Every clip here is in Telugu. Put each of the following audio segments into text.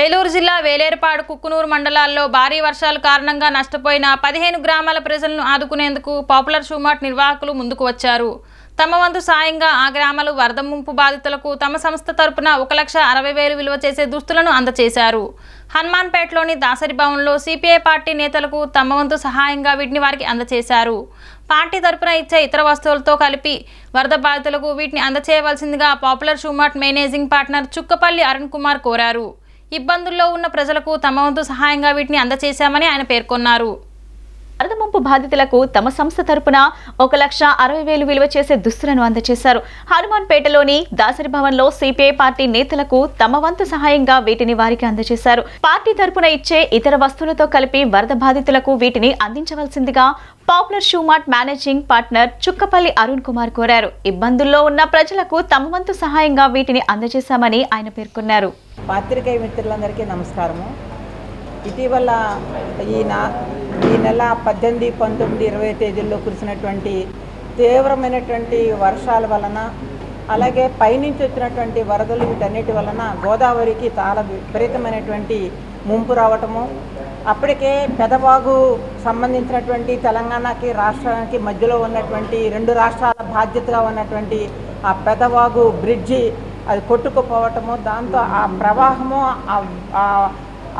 ఏలూరు జిల్లా వేలేరుపాడు కుక్కునూరు మండలాల్లో భారీ వర్షాల కారణంగా నష్టపోయిన పదిహేను గ్రామాల ప్రజలను ఆదుకునేందుకు పాపులర్ షూమార్ట్ నిర్వాహకులు ముందుకు వచ్చారు. తమ వంతు సాయంగా ఆ గ్రామాలు వరద ముంపు బాధితులకు తమ సంస్థ తరపున ఒక లక్ష అరవై వేలు విలువ చేసే దుస్తులను అందజేశారు హనుమాన్పేటలోని దాసరి భవన్లో సిపిఐ పార్టీ నేతలకు తమ వంతు సహాయంగా వీటిని వారికి అందజేశారు పార్టీ తరపున ఇచ్చే ఇతర వస్తువులతో కలిపి వరద బాధితులకు వీటిని అందచేయవలసిందిగా popular Shoemart managing partner Chukkapalli Arun Kumar కోరారు. ఇబ్బందుల్లో ఉన్న ప్రజలకు తమ వంతు సహాయంగా వీటిని అందజేశామని ఆయన పేర్కొన్నారు. వరద ముంపు బాధితులకు తమ సంస్థ తరపున ఒక లక్ష అరవై వేలు విలువ చేసే దుస్తులను అందజేశారు హనుమాన్పేటలోని దాసరి భవన్లో సిపిఐ పార్టీ నేతలకు తమ వంతు సహాయంగా వీటిని వారికి అందజేశారు పార్టీ తరపున ఇచ్చే ఇతర వస్తువులతో కలిపి వరద బాధితులకు వీటిని అందించవలసిందిగా popular Shoemart managing partner Chukkapalli Arun Kumar కోరారు. ఇబ్బందుల్లో ఉన్న ప్రజలకు తమ వంతు సహాయంగా వీటిని అందజేశామని ఆయన పేర్కొన్నారు. పాత్రికేయ మిత్రులందరికీ నమస్కారము. ఇటీవల ఈ నా ఈ నెల పద్దెనిమిది పంతొమ్మిది ఇరవై తేదీల్లో కురిసినటువంటి తీవ్రమైనటువంటి వర్షాల వలన అలాగే పైనుంచి వచ్చినటువంటి వరదలు వీటన్నిటి వలన గోదావరికి చాలా విపరీతమైనటువంటి ముంపు రావటము. అప్పటికే పెదవాగు సంబంధించినటువంటి తెలంగాణకి రాష్ట్రానికి మధ్యలో ఉన్నటువంటి రెండు రాష్ట్రాల బాధ్యతగా ఉన్నటువంటి ఆ పెదవాగు బ్రిడ్జి అది కొట్టుకుపోవటము దాంతో ఆ ప్రవాహము ఆ-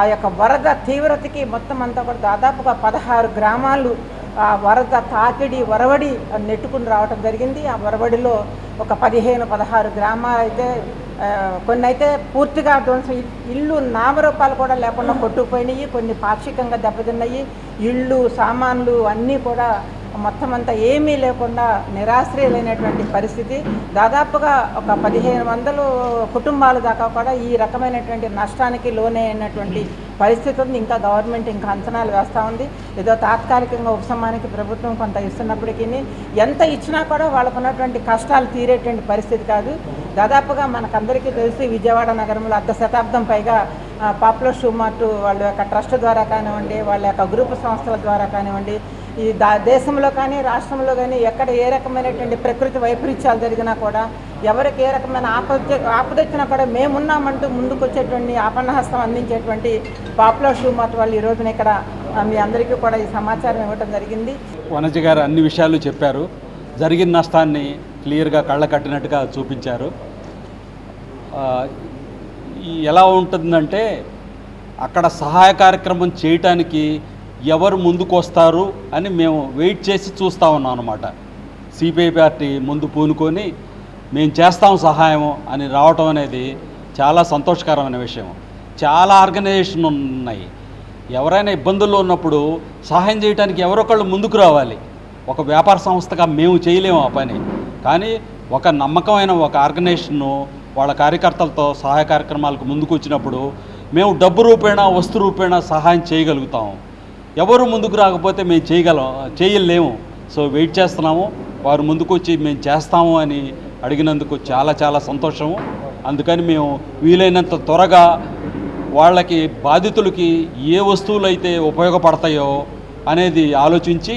యొక్క వరద తీవ్రతకి మొత్తం అంతా కూడా దాదాపుగా పదహారు గ్రామాలు ఆ వరద తాకిడి వరవడి నెట్టుకుని రావటం జరిగింది. ఆ వరవడిలో ఒక పదిహేను పదహారు గ్రామాలు అయితే కొన్ని అయితే పూర్తిగా ధ్వంసం. ఇల్లు నామరూపాలు కూడా లేకుండా కొట్టుకుపోయినాయి. కొన్ని పాక్షికంగా దెబ్బతిన్నాయి. ఇళ్ళు సామాన్లు అన్నీ కూడా మొత్తం అంతా ఏమీ లేకుండా నిరాశ్రయులైనటువంటి పరిస్థితి. దాదాపుగా ఒక పదిహేను వందలు కుటుంబాలు దాకా కూడా ఈ రకమైనటువంటి నష్టానికి లోనైనటువంటి పరిస్థితి ఉంది. ఇంకా గవర్నమెంట్ ఇంకా అంచనాలు వేస్తూ ఉంది. ఏదో తాత్కాలికంగా ఉపశమానికి ప్రభుత్వం కొంత ఇస్తున్నప్పటికీ ఎంత ఇచ్చినా కూడా వాళ్ళకు ఉన్నటువంటి కష్టాలు తీరేటువంటి పరిస్థితి కాదు. దాదాపుగా మనకందరికీ తెలిసి విజయవాడ నగరంలో అర్ధ శతాబ్దం పైగా పాపులర్ షూ మార్ట్ వాళ్ళ యొక్క ట్రస్ట్ ద్వారా కానివ్వండి వాళ్ళ యొక్క గ్రూప్ సంస్థల ద్వారా కానివ్వండి ఈ దా దేశంలో కానీ రాష్ట్రంలో కానీ ఎక్కడ ఏ రకమైనటువంటి ప్రకృతి వైపరీత్యాలు జరిగినా కూడా ఎవరికి ఏ రకమైన ఆపద ఆపదొచ్చినా కూడా మేమున్నామంటూ ముందుకొచ్చేటువంటి ఆపన్నహస్తం అందించేటువంటి పాపులర్ షూ మార్ట్ వాళ్ళు ఈ ఇక్కడ మీ అందరికీ కూడా ఈ సమాచారం ఇవ్వడం జరిగింది. వనజ గారు అన్ని విషయాలు చెప్పారు. జరిగిన నష్టాన్ని క్లియర్గా కళ్ళ కట్టినట్టుగా చూపించారు. ఎలా ఉంటుందంటే అక్కడ సహాయ కార్యక్రమం చేయటానికి ఎవరు ముందుకు వస్తారు అని మేము వెయిట్ చేసి చూస్తూ ఉన్నాం అనమాట సిపిఐ పార్టీ ముందు పూనుకొని మేము చేస్తాం సహాయం అని రావటం అనేది చాలా సంతోషకరమైన విషయం. చాలా ఆర్గనైజేషన్ ఉన్నాయి. ఎవరైనా ఇబ్బందుల్లో ఉన్నప్పుడు సహాయం చేయడానికి ఎవరొకళ్ళు ముందుకు రావాలి. ఒక వ్యాపార సంస్థగా మేము చేయలేము ఆ పని. కానీ ఒక నమ్మకమైన ఒక ఆర్గనైజేషన్ను వాళ్ళ కార్యకర్తలతో సహాయ కార్యక్రమాలకు ముందుకు వచ్చినప్పుడు మేము డబ్బు రూపేణా వస్తు రూపేణా సహాయం చేయగలుగుతాం. ఎవరు ముందుకు రాకపోతే మేము చేయగలం చేయలేము. సో వెయిట్ చేస్తున్నాము. వారు ముందుకు వచ్చి మేము చేస్తాము అని అడిగినందుకు చాలా చాలా సంతోషము అందుకని మేము వీలైనంత త్వరగా వాళ్ళకి బాధితులకి ఏ వస్తువులు అయితే ఉపయోగపడతాయో అనేది ఆలోచించి